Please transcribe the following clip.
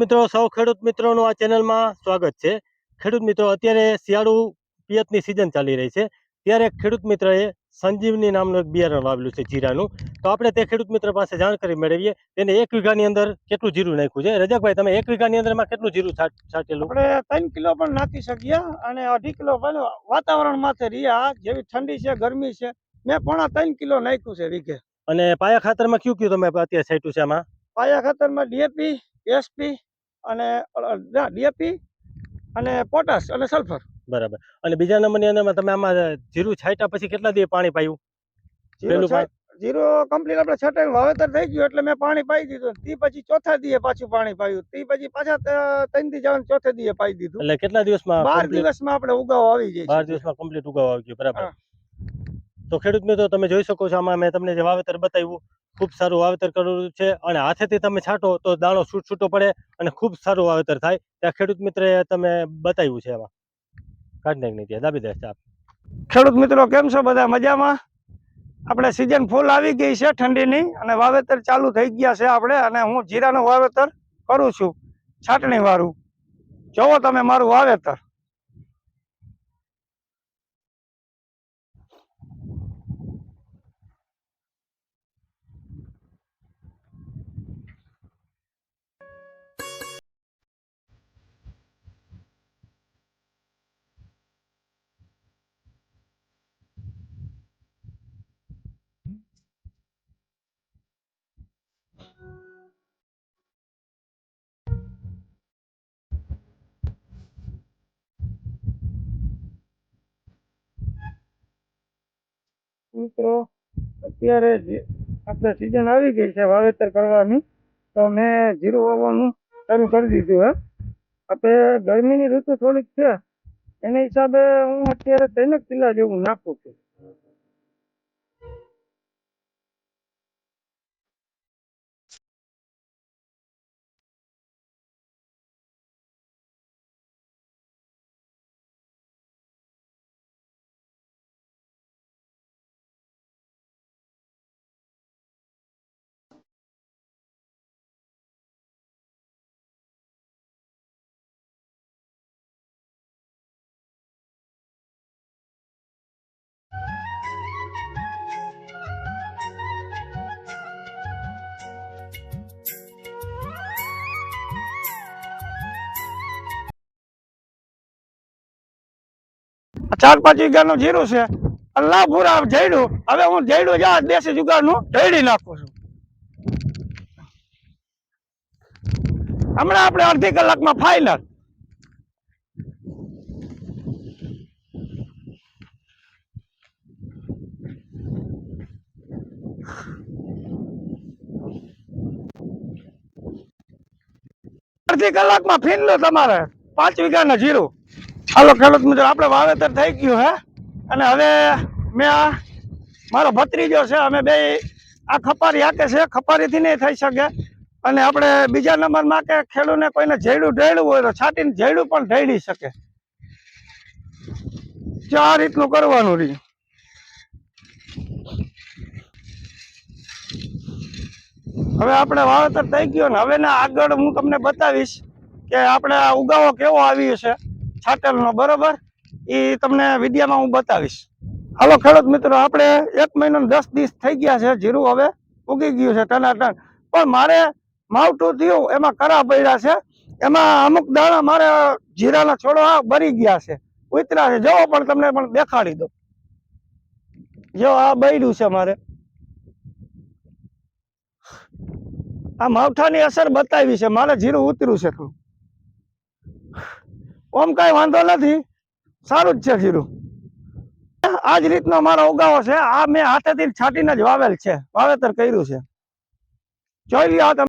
મિત્રો સૌ ખેડૂત મિત્રોનું આ ચેનલમાં સ્વાગત છે. ખેડૂત મિત્રો અત્યારે શિયાળુ પિયતની સિઝન ચાલી રહી છે. ત્યારે ખેડૂત મિત્રએ સંજીવની નામનું એક બિયારણ વાવેલું છે જીરાનું. તો આપણે તે ખેડૂત મિત્ર પાસે જાણકારી મેળવીએ. તેને એક વીઘાની અંદર કેટલું જીરું નાખ્યું છે? રજકભાઈ તમે એક વીઘાની અંદર કેટલું જીરું છાટ- છાંટેલું? આપણે ત્રણ કિલો પણ નાખી શકીએ અને અઢી કિલો વાતાવરણ માથે રહ્યા જેવી ઠંડી છે ગરમી છે મેં પોણા ત્રણ કિલો નાખ્યું છે વીઘે. અને પાયા ખાતરમાં કયું કયું તમે અત્યારે છાંટ્યું છે આમાં? પાયા ખાતરમાં ડીએપી એસપી અને ડીએપી અને પોટાશ અને સલ્ફર બરાબર. અને બીજા નંબરની અંદરમાં તમે આમાં જીરું છાંટ્યા પછી કેટલા દિવસ પાણી પાયું? જીરો પેલું જીરો કમ્પ્લીટ આપણે છટાઈ વાવેતર થઈ ગયું એટલે મેં પાણી પાઈ દીધું. તે પછી ચોથા દીએ પાછું પાણી પાયું. તે પછી પાછા ત્રણ દી જવાનું ચોથે દીએ પાઈ દીધું. એટલે કેટલા દિવસમાં બાર દિવસમાં આપણે ઉગાવ આવી જાય બાર દિવસમાં કમ્પ્લીટ ઉગાવ આવી ગયો. બરાબર. તો ખેડૂત મિત્રો, તમે જોઈ શકો છો, આમાં મેં તમને જે વાવેતર બતાવ્યું, ખૂબ સારું વાવેતર કરેલું છે અને હાથેથી તમે છાંટો તો દાણો છૂટ છૂટો પડે અને ખૂબ સારું વાવેતર થાય. ત્યાં ખેડૂત મિત્રે તમે બતાવ્યું છે એમાં કાઢી નાખ નહીં દાબી દે ખેડૂત મિત્રો, કેમ છો બધા? મજામાં? આપણે સિઝન ફૂલ આવી ગઈ છે ઠંડીની અને વાવેતર ચાલુ થઈ ગયા છે આપણે અને હું જીરાનું વાવેતર કરું છું, છાટણીવાળું. જોવો તમે મારું વાવેતર. મિત્રો, અત્યારે આપણે સિઝન આવી ગઈ છે વાવેતર કરવાની, તો મેં જીરું વાવવાનું શરૂ કરી દીધું, હે. આપણે ગરમીની ઋતુ થોડીક છે, એના હિસાબે હું અત્યારે ત્રણ કિલ્લા જેવું નાખું છું. ચાર પાંચ વીઘાનું જીરું છે. પૂરા જઈડું હવે હું જઈડું જા દેશી જુગારનું જઈડી નાખું છું. હમણાં આપણે અડધી કલાકમાં ફાઇનલ અડધી કલાકમાં ફીનલું તમારે. પાંચ વીઘાના જીરું. હાલો, ખેડૂત મિત્રો, આપણે વાવેતર થઈ ગયું હે. અને હવે મેં આ મારો ભત્રીજો છે, અમે બે આ ખપારી હાકે છે, ખપારીથી નહીં થઈ શકે. અને આપણે બીજા નંબરમાં કે ખેડૂતને કોઈને જૈડું ઢેળવું હોય તો છાટીને ઝેડું પણ ઢેડી શકે. જો આ રીતનું કરવાનું રહ્યું. હવે આપણે વાવેતર થઈ ગયું ને હવે ના આગળ હું તમને બતાવીશ કે આપણે આ ઉગાવો કેવો આવ્યો છે. છાટેલનો, બરોબર? એ તમને વિડીયામાં હું બતાવીશ. હાલો, ખેડૂત મિત્રો, આપણે એક મહિનો દસ દિવસ થઈ ગયા છે, જીરું હવે ઉગી ગયું છે ટનાટન. પણ મારે માવઠું થયું, એમાં કરા પડ્યા છે. એમાં અમુક દાણા મારે જીરાના છોડવા બરી ગયા છે, ઉતરા છે. જવો પણ તમને પણ દેખાડી દો જો આ બૈરું છે મારે. આ માવઠાની અસર બતાવી છે. મારે જીરું ઉતર્યું છે થોડું ઓમ કઈ વાંધો નથી. સારું જ છે જીરું આ જ રીતનો મારો ઉગાવો છે. આ મેં હાથેથી છાંટીને જ વાવેલ છે. વાવેતર કર્યું છે. જોઈ લ્યો